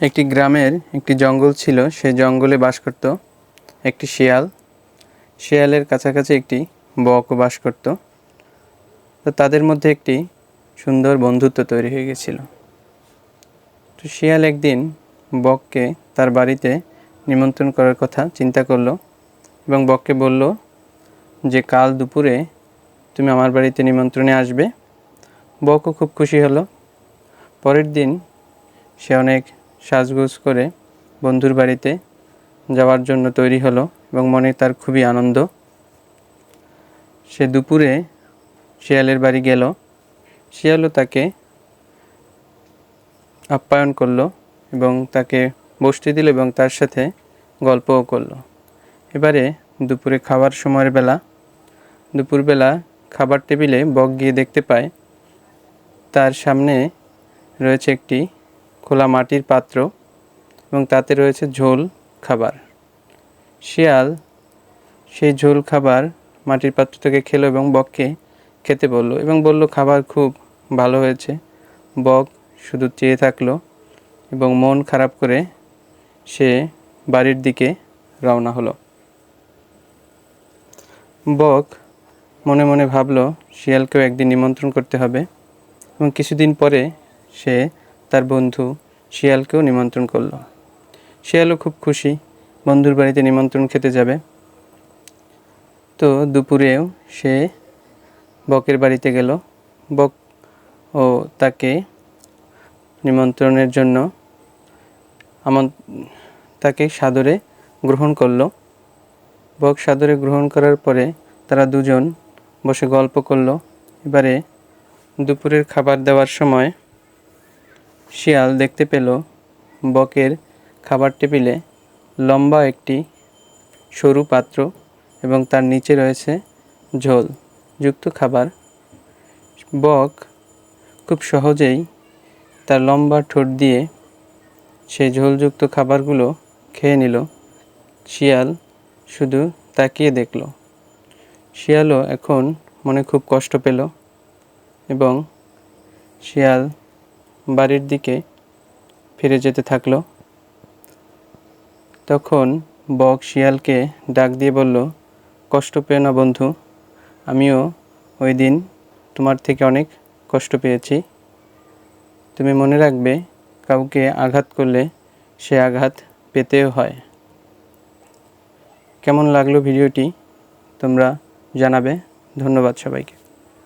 একটি গ্রামের একটি জঙ্গল ছিল, সে জঙ্গলে বাস করত। একটি শিয়াল। শিয়ালের কাছাকাছি একটি বকও বাস করত। তো তাদের মধ্যে একটি সুন্দর বন্ধুত্ব তৈরি হয়ে গেছিল। তো শিয়াল একদিন বককে তার বাড়িতে নিমন্ত্রণ করার কথা চিন্তা করল এবং বককে বলল, যে কাল দুপুরে তুমি আমার বাড়িতে নিমন্ত্রণে আসবে। বকও খুব খুশি হলো। পরের দিন সে অনেক সাজগোজ করে বন্ধুর বাড়িতে যাওয়ার জন্য তৈরি হলো এবং মনে তার খুবই আনন্দ। সে দুপুরে শিয়ালের বাড়ি গেল। শিয়ালও তাকে আপ্যায়ন করল এবং তাকে বসতে দিল এবং তার সাথে গল্পও করল। এবারে দুপুরে খাওয়ার সময়ের বেলা, দুপুরবেলা খাবার টেবিলে বক গিয়ে দেখতে পায়, তার সামনে রয়েছে একটি খোলা মাটির পাত্র এবং তাতে রয়েছে ঝোল খাবার। শিয়াল সেই ঝোল খাবার মাটির পাত্র থেকে খেলো এবং বককে খেতে বলল এবং বলল, খাবার খুব ভালো হয়েছে। বক শুধু চেয়ে থাকল এবং মন খারাপ করে সে বাড়ির দিকে রওনা হলো। বক মনে মনে ভাবলো, শিয়ালকেও একদিন নিমন্ত্রণ করতে হবে। এবং কিছুদিন পরে সে তার বন্ধু শিয়ালকেও নিমন্ত্রণ করল। শিয়ালও খুব খুশি, বন্ধুর বাড়িতে নিমন্ত্রণ খেতে যাবে। তো দুপুরেও সে বকের বাড়িতে গেল। বক ও তাকে নিমন্ত্রণের জন্য আমন, তাকে সাদরে গ্রহণ করল। বক সাদরে গ্রহণ করার পরে তারা দুজন বসে গল্প করল। এবারে দুপুরের খাবার দেওয়ার সময় শিয়াল দেখতে পেল বকের খাবার টেবিলে লম্বা একটি সরু পাত্র এবং তার নিচে রয়েছে ঝোল, যুক্ত খাবার। বক খুব সহজেই তার লম্বা ঠোঁট দিয়ে সেই ঝোলযুক্ত খাবারগুলো খেয়ে নিল। শিয়াল শুধু তাকিয়ে দেখল। শিয়ালও এখন মনে খুব কষ্ট পেল এবং শিয়াল বাড়ির দিকে ফিরে যেতে থাকল। তখন বক শিয়ালকে ডাক দিয়ে বলল, কষ্ট পেও না বন্ধু, আমিও ওই দিন তোমার থেকে অনেক কষ্ট পেয়েছি। তুমি মনে রাখবে, কাউকে আঘাত করলে সে আঘাত পেতেও হয়। কেমন লাগল ভিডিওটি তোমরা জানাবে। ধন্যবাদ সবাইকে।